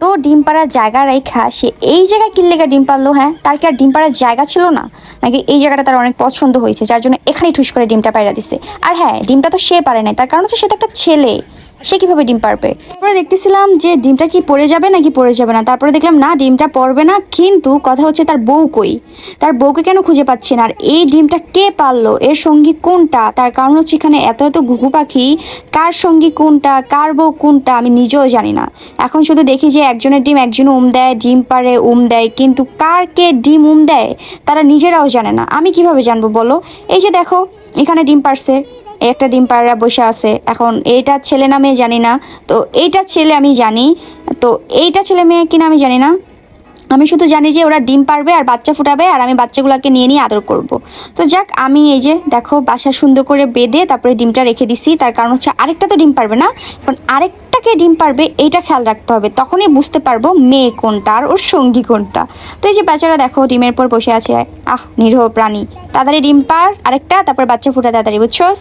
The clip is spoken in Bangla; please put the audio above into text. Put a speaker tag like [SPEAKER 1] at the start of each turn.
[SPEAKER 1] তো ডিম পাড়ার জায়গা রেখা, সে এই জায়গায় কিনলে গা ডিম পারল হ্যাঁ? তার কি আর ডিম পাড়ার জায়গা ছিল না? নাকি এই জায়গাটা তার অনেক পছন্দ হয়েছে, যার জন্য এখানেই ঠুস করে ডিমটা পায়রা দিছে। আর হ্যাঁ ডিমটা তো সে পারে নাই, তার কারণ হচ্ছে সে তো একটা ছেলে। সে কীভাবে ডিম পারবে? তারপরে দেখতেছিলাম যে ডিমটা কি পড়ে যাবে নাকি পড়ে যাবে না। তারপরে দেখলাম, না, ডিমটা পড়বে না, কিন্তু কথা হচ্ছে তার বউ কই? তার বউকে কেন খুঁজে পাচ্ছি না? আর এই ডিমটা কে পারল? এর সঙ্গী কোনটা? তার কারণ হচ্ছে এখানে এত এত ঘুঘু পাখি, কার সঙ্গী কোনটা, কার বউ কোনটা, আমি নিজেও জানি না। এখন শুধু দেখি যে একজনের ডিম একজন উম দেয়, ডিম পারে, উম দেয়, কিন্তু কার কে ডিম উম দেয়, তারা নিজেরাও জানে না। আমি কীভাবে জানব বলো? এই যে দেখো, এখানে ডিম পারছে। একটা ডিম পাড়া বসে আছে। এখন এইটা ছেলে না মেয়ে জানি না। তো এইটা ছেলে আমি জানি। তো এইটা ছেলে মেয়ে কিনা আমি জানি না। আমি শুধু জানি যে ওরা ডিম পারবে আর বাচ্চা ফুটাবে আর আমি বাচ্চাগুলোকে নিয়ে নিয়ে আদর করব। তো যাক, আমি এই যে দেখো বাসা সুন্দর করে বেঁধে তারপরে ডিমটা রেখে দিছি। তার কারণ হচ্ছে আরেকটা তো ডিম পারবে না। এখন আরেকটাকে ডিম পারবে এইটা খেয়াল রাখতে হবে। তখনই বুঝতে পারব মেয়ে কোনটা আর ওর সঙ্গী কোনটা। তো এই যে বাচ্চারা দেখো ডিমের পর বসে আছে। আহ, নিরহ প্রাণী। তাড়াতাড়ি ডিম পার আরেকটা, তারপর বাচ্চা ফুটা তাড়াতাড়ি, বুঝছোস?